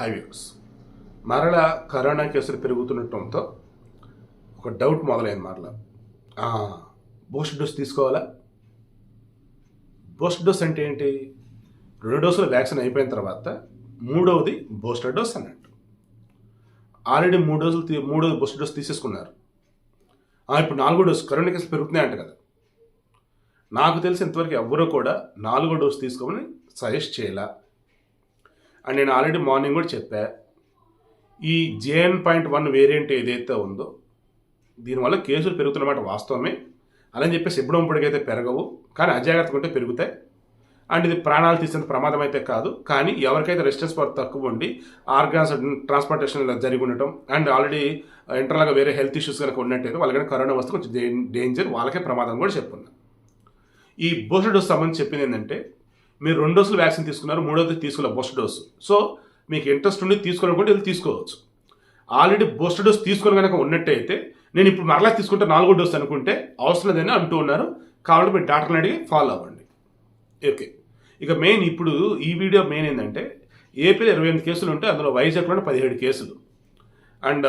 Highways. మరలా corona కేసులు పెరుగుతుండటంతో ఒక డౌట్ మొదలైంది మరలా. బూస్టర్ బూస్ట్ డోస్ తీసుకోవాలా? బూస్ట్ డోస్ అంటే ఏంటి? రెండు డోసులు వ్యాక్సిన్ అయిపోయిన తర్వాత మూడవది బూస్టర్ డోస్ అన్నట్టు. ఆల్రెడీ మూడు డోసులు తీ- మూడో బూస్టర్ డోస్ తీసేసుకున్నారు. ఇప్పుడు నాలుగో డోసు కరోనా కేసులు పెరుగుతున్నాయంట కదా. నాకు తెలిసి ఇంతవరకు ఎవ్వరూ కూడా నాలుగో డోసు తీసుకోమని సజెస్ట్ చేయాల? అండ్ నేను ఆల్రెడీ మార్నింగ్ కూడా చెప్పా. ఈ జేఎన్ పాయింట్ వన్ వేరియంట్ ఏదైతే ఉందో దీనివల్ల కేసులు పెరుగుతున్నమాట వాస్తవమే. అలా చెప్పేసి ఎప్పుడో ఇప్పటికైతే పెరగవు కానీ అజాగ్రత్తగా ఉంటే పెరుగుతాయి. అండ్ ఇది ప్రాణాలు తీసిన ప్రమాదం అయితే కాదు కానీ ఎవరికైతే రెసిస్టెన్స్ పవర్ తక్కువ ఉండి ఆర్గాన్స్ ట్రాన్స్పోర్టేషన్ జరిగి ఉండటం అండ్ ఆల్రెడీ ఇంటర్నల్గా వేరే హెల్త్ ఇష్యూస్ కనుక ఉన్నట్టయితే వాళ్ళకైనా కరోనా వస్తే కొంచెం డేంజర్ వాళ్ళకే ప్రమాదం కూడా చెప్పుకున్నాం ఈ బూస్టర్ డోస్ సంబంధించి చెప్పింది ఏంటంటే మీరు రెండు డోసులు వ్యాక్సిన్ తీసుకున్నారు మూడోది తీసుకోలేదు బూస్టర్ డోసు. సో మీకు ఇంట్రెస్ట్ ఉండి తీసుకోవాలనుకుంటే వెళ్ళి తీసుకోవచ్చు. ఆల్రెడీ బూస్టర్ డోస్ తీసుకొని కనుక ఉన్నట్టయితే నేను ఇప్పుడు మరలా తీసుకుంటే నాలుగో డోస్ అనుకుంటే అవసరం లేదని అంటూ ఉన్నారు. కాబట్టి మీరు డాక్టర్ని అడిగి ఫాలో అవ్వండి. ఓకే. ఇక మెయిన్ ఇప్పుడు ఈ వీడియో మెయిన్ ఏంటంటే ఏపీలో ఇరవై ఎనిమిది కేసులు ఉంటే అందులో వైజాగ్లో పదిహేడు కేసులు. అండ్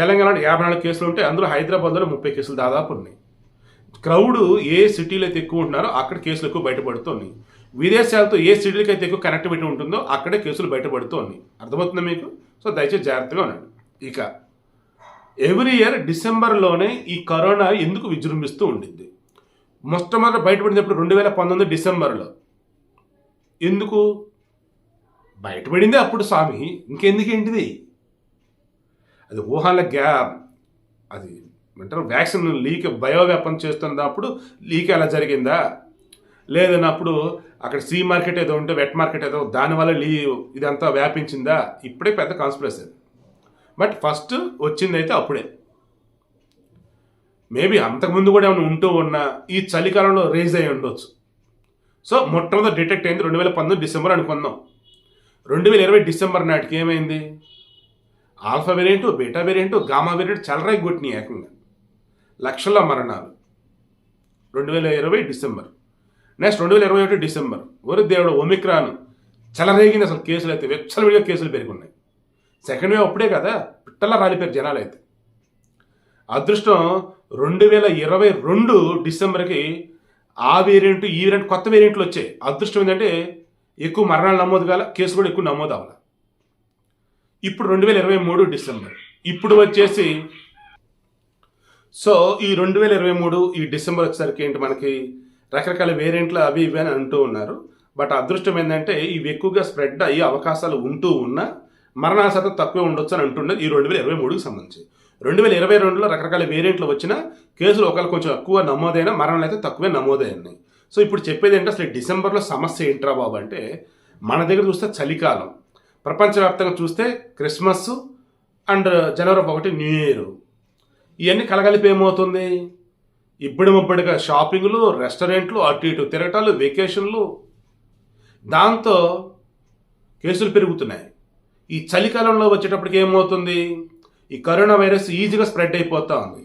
తెలంగాణలో యాభై నాలుగు కేసులు ఉంటే అందులో హైదరాబాద్లో ముప్పై కేసులు దాదాపు ఉన్నాయి. క్రౌడ్ ఏ సిటీలో అయితే ఎక్కువ ఉంటున్నారో అక్కడ కేసులు ఎక్కువ బయటపడుతున్నాయి. విదేశాలతో ఏ సిటీలకి అయితే ఎక్కువ కనెక్టివిటీ ఉంటుందో అక్కడే కేసులు బయటపడుతున్నాయి అర్థమవుతుందా మీకు? సో దయచేసి జాగ్రత్తగా ఉండండి. ఇక ఎవ్రీ ఇయర్ డిసెంబర్లోనే ఈ కరోనా ఎందుకు విజృంభిస్తూ ఉండింది? మొట్టమొదటి బయటపడినప్పుడు రెండు వేల పంతొమ్మిది డిసెంబర్లో. ఎందుకు? బయటపడింది అప్పుడు స్వామి. ఇంకెందుకేంటిది అది ఊహాల గ్యా అది అంటారు వ్యాక్సిన్ లీక్ బయో చేస్తున్నప్పుడు లీక్ ఎలా జరిగిందా? లేదన్నప్పుడు అక్కడ సీ మార్కెట్ ఏదో ఉంటే వెట్ మార్కెట్ ఏదో దానివల్ల లీ ఇదంతా వ్యాపించిందా? ఇప్పుడే పెద్ద కాన్స్పిరసీ బట్ ఫస్ట్ వచ్చిందైతే అప్పుడే. మేబీ అంతకుముందు కూడా ఏమైనా ఉంటూ ఉన్నా ఈ చలికాలంలో రేజ్ అయి ఉండొచ్చు. సో మొట్టమొదటి డిటెక్ట్ అయింది రెండు వేల పంతొమ్మిది డిసెంబర్ అనుకుందాం. రెండు వేల ఇరవై డిసెంబర్ నాటికి ఏమైంది? Alpha variant beta variant gamma variant చలరాయి కొట్టినాయి ఏకంగా. లక్షల మరణాలు. రెండు వేల ఇరవై డిసెంబర్. నెక్స్ట్ రెండు వేల ఇరవై ఒకటి డిసెంబర్. వరి దేవుడు ఒమిక్రాన్ చెలరేగింది అసలు కేసులు అయితే వెచ్చలవిడిగా కేసులు పెరుగున్నాయి సెకండ్ వేవ్ అప్పుడే కదా పిట్టలా రాలిపోయారు జనాలు అయితే. అదృష్టం రెండు వేల ఇరవై రెండు డిసెంబర్కి ఆ వేరియంట్ ఈ వేరియంట్ కొత్త వేరియంట్లు వచ్చాయి. అదృష్టం ఏంటంటే ఎక్కువ మరణాలు నమోదు కాల కేసులు కూడా ఎక్కువ నమోదు అవ్వాలి. ఇప్పుడు రెండు వేల ఇరవై మూడు డిసెంబర్. ఇప్పుడు వచ్చేసి సో ఈ రెండు వేల ఇరవై మూడు ఈ డిసెంబర్ వచ్చేసరికి ఏంటి మనకి? రకరకాల వేరియంట్లు అవి ఇవి అని అంటూ ఉన్నారు. బట్ అదృష్టం ఏంటంటే ఇవి ఎక్కువగా స్ప్రెడ్ అయ్యే అవకాశాలు ఉంటూ ఉన్నా మరణాల శాతం తక్కువ ఉండొచ్చు అని అంటున్నది ఈ రెండు వేల ఇరవై మూడుకి సంబంధించి. రెండు వేల ఇరవై రెండులో రకరకాల వేరియంట్లు వచ్చినా కేసులు ఒకవేళ కొంచెం ఎక్కువ నమోదైనా మరణాలు అయితే తక్కువే నమోదయ్యాయి సో ఇప్పుడు చెప్పేది ఏంటంటే అసలు డిసెంబర్లో సమస్య ఏంట్రా బాబు అంటే మన దగ్గర చూస్తే చలికాలం. ప్రపంచవ్యాప్తంగా చూస్తే క్రిస్మస్ అండ్ జనవరి ఒకటి న్యూ ఇయర్. ఇవన్నీ కలగలిపి ఏమవుతుంది? ఇప్పుడు షాపింగ్లు రెస్టారెంట్లు అటు ఇటు తిరగటాలు వెకేషన్లు దాంతో కేసులు పెరుగుతున్నాయి. ఈ చలికాలంలో వచ్చేటప్పటికి ఏమవుతుంది? ఈ కరోనా వైరస్ ఈజీగా స్ప్రెడ్ అయిపోతూ ఉంది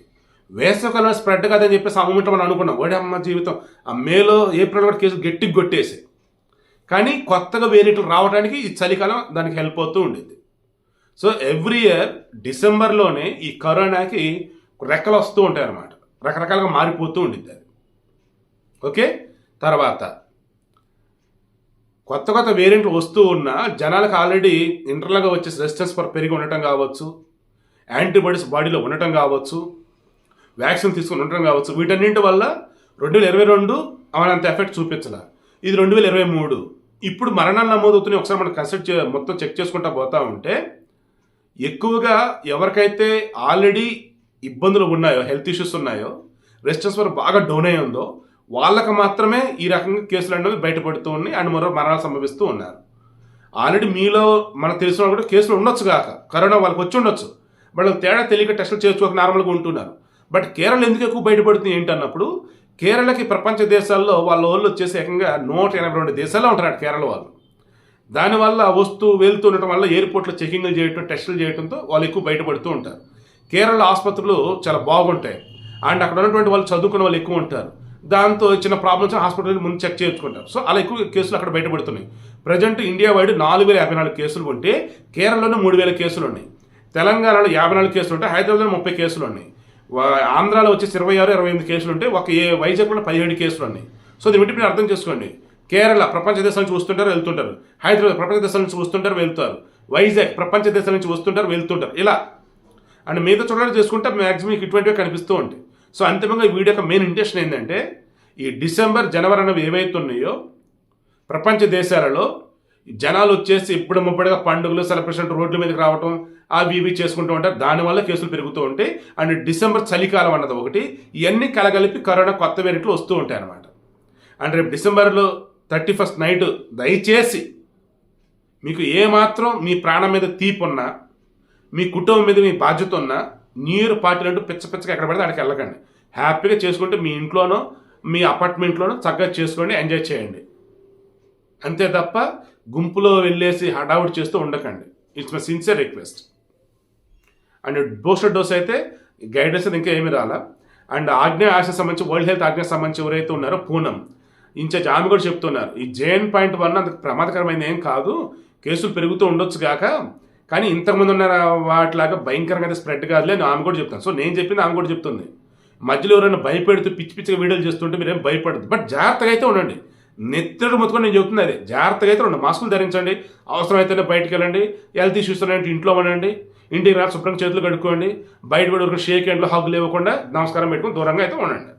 వేసవకాలంలో స్ప్రెడ్ కాదని చెప్పేసి అమ్ముంటే మనం అనుకున్నాం. ఓడి అమ్మ జీవితం. ఆ మేలో ఏప్రిల్ కూడా కేసులు గట్టిగా కొట్టేసి కానీ కొత్తగా వేరియట్లు రావడానికి ఈ చలికాలం దానికి హెల్ప్ అవుతూ ఉండేది. సో ఎవ్రీ ఇయర్ డిసెంబర్లోనే ఈ కరోనాకి రెక్కలు వస్తూ ఉంటాయి అన్నమాట రకరకాలుగా మారిపోతూ ఉండిద్ది అది. ఓకే? తర్వాత కొత్త కొత్త వేరియంట్లు వస్తూ ఉన్నా జనాలకు ఆల్రెడీ ఇంటర్లాగా వచ్చే రెసిస్టెన్స్ పర్ పెరిగి ఉండటం కావచ్చు యాంటీబాడీస్ బాడీలో ఉండటం కావచ్చు వ్యాక్సిన్ తీసుకుని ఉండటం కావచ్చు. వీటన్నింటి వల్ల రెండు వేల ఇరవై రెండు అవనంత ఎఫెక్ట్ చూపించాల. ఇది రెండు వేల ఇరవై మూడు. ఇప్పుడు మరణాలు నమోదవుతున్నాయి. ఒకసారి మనం కన్సల్ట్ మొత్తం చెక్ చేసుకుంటా పోతా ఉంటే ఎక్కువగా ఎవరికైతే ఆల్రెడీ ఇబ్బందులు ఉన్నాయో హెల్త్ ఇష్యూస్ ఉన్నాయో రెస్టారెంట్స్ పవర్ బాగా డౌన్ అయి ఉందో వాళ్ళకి మాత్రమే ఈ రకంగా కేసులు అనేవి బయటపడుతూ ఉన్నాయి అండ్ మరో మరణాలు సంభవిస్తూ ఉన్నారు. ఆల్రెడీ మీలో మనకు తెలిసిన వాళ్ళు కూడా కేసులు ఉండొచ్చు కాక కరోనా వాళ్ళకి వచ్చి ఉండొచ్చు. వాళ్ళకి తేడా తెలియక టెస్టులు చేసుకోక నార్మల్గా ఉంటున్నారు. బట్ కేరళ ఎందుకు ఎక్కువ బయటపడుతుంది ఏంటన్నప్పుడు కేరళకి ప్రపంచ దేశాల్లో వాళ్ళ వాళ్ళు వచ్చేసి ఏకంగా నూట ఎనభై రెండు దేశాల్లో ఉంటున్నారు కేరళ వాళ్ళు. దానివల్ల వస్తూ వెళ్తూ ఉండటం వల్ల ఎయిర్పోర్ట్లో చెకింగ్లు చేయటం టెస్టులు చేయడంతో వాళ్ళు ఎక్కువ బయటపడుతూ ఉంటారు. కేరళ ఆసుపత్రులు చాలా బాగుంటాయి. అండ్ అక్కడ ఉన్నటువంటి వాళ్ళు చదువుకున్న వాళ్ళు ఎక్కువ ఉంటారు. దాంతో చిన్న ప్రాబ్లమ్స్ హాస్పిటల్ ముందు చెక్ చేయించుకుంటారు. సో అలా ఎక్కువ కేసులు అక్కడ బయటపడుతున్నాయి. ప్రజెంట్ ఇండియా వైడ్ నాలుగు వేల యాభై నాలుగు కేసులు ఉంటే కేరళలోనే మూడు వేల కేసులు ఉన్నాయి. తెలంగాణలో యాభై నాలుగు కేసులు ఉంటాయి హైదరాబాద్లో ముప్పై కేసులు ఉన్నాయి. ఆంధ్రాలో వచ్చేసి ఇరవై ఆరు ఇరవై ఎనిమిది కేసులు ఉంటే ఒక ఏ వైజాగ్లో పదిహేడు కేసులు ఉన్నాయి. సో దీన్ని బట్టి మీరు అర్థం చేసుకోండి. కేరళ ప్రపంచ దేశాల నుంచి వస్తుంటారు వెళ్తుంటారు. హైదరాబాద్ ప్రపంచ దేశాల నుంచి వస్తుంటారు వెళ్తారు. వైజాగ్ ప్రపంచ దేశాల నుంచి వస్తుంటారు వెళ్తుంటారు. ఇలా అండ్ మిగతా చోట్ల చేసుకుంటే మ్యాక్సిమం మీకు ఇటువంటివి కనిపిస్తూ ఉంటాయి. సో అంతిమంగా ఈ వీడియో యొక్క మెయిన్ ఇంటెన్షన్ ఏంటంటే ఈ డిసెంబర్ జనవరి అనేవి ఏవైతే ఉన్నాయో ప్రపంచ దేశాలలో జనాలు వచ్చేసి ఇప్పుడు ముప్పటిగా పండుగలు సెలబ్రేషన్ రోడ్ల మీదకి రావటం అవి ఇవి చేసుకుంటూ ఉంటారు. దానివల్ల కేసులు పెరుగుతూ ఉంటాయి. అండ్ డిసెంబర్ చలికాలం అన్నది ఒకటి. ఇవన్నీ కలగలిపి కరోనా కొత్త వేరియంట్లు వస్తూ ఉంటాయి అన్నమాట. అండ్ రేపు డిసెంబర్లో థర్టీ ఫస్ట్ నైట్ దయచేసి మీకు ఏమాత్రం మీ ప్రాణం మీద తీపున్నా మీ కుటుంబం మీద మీ బాధ్యత ఉన్నా న్యూ ఇయర్ పార్టీలు అంటూ పిచ్చ పిచ్చగా ఎక్కడ పడితే అక్కడికి వెళ్ళకండి. హ్యాపీగా చేసుకుంటే మీ ఇంట్లోనో మీ అపార్ట్మెంట్లోనో చక్కగా చేసుకోండి ఎంజాయ్ చేయండి. అంతే తప్ప గుంపులో వెళ్ళేసి హడావుడి చేస్తూ ఉండకండి. It's my sincere request and booster dose అయితే గైడెన్స్ అయితే ఇంకా ఏమి రాలా. అండ్ ఆజ్ఞ ఆశ సంబంధించి వరల్డ్ హెల్త్ ఆజ్ఞ సంబంధించి ఎవరైతే ఉన్నారో పూనం ఇన్ఛార్జ్ ఆమె కూడా చెప్తున్నారు ఈ జేఎన్ పాయింట్ వన్ అంత ప్రమాదకరమైనది ఏం కాదు. కేసులు పెరుగుతూ ఉండొచ్చు కాక కానీ ఇంతకుముందు ఉన్న వాటిలాగా భయంకరంగా అయితే స్ప్రెడ్ కాదులే ఆమె కూడా చెప్తాను. సో నేను చెప్పింది ఆమె కూడా చెప్తుంది. మధ్యలో ఎవరైనా భయపెడుతూ పిచ్చి పిచ్చిగా వీడియోలు చేస్తుంటే మీరేం భయపడదు బట్ జాగ్రత్తగా అయితే ఉండండి. నెత్తడు మొత్తుకొని నేను చెప్తుంది అదే. జాగ్రత్తగా అయితే ఉండండి. మాస్కులు ధరించండి. అవసరమైతేనే బయటికి వెళ్ళండి. హెల్త్ ఇష్యూస్ ఉన్నాయంటే ఇంట్లో ఉండండి. ఇంటికి రా శుభ్రంగా చేతులు కడుక్కోండి. బయట కూడా షేక్ హ్యాండ్లో హగ్గులు ఇవ్వకుండా నమస్కారం పెట్టుకుని దూరంగా అయితే ఉండండి.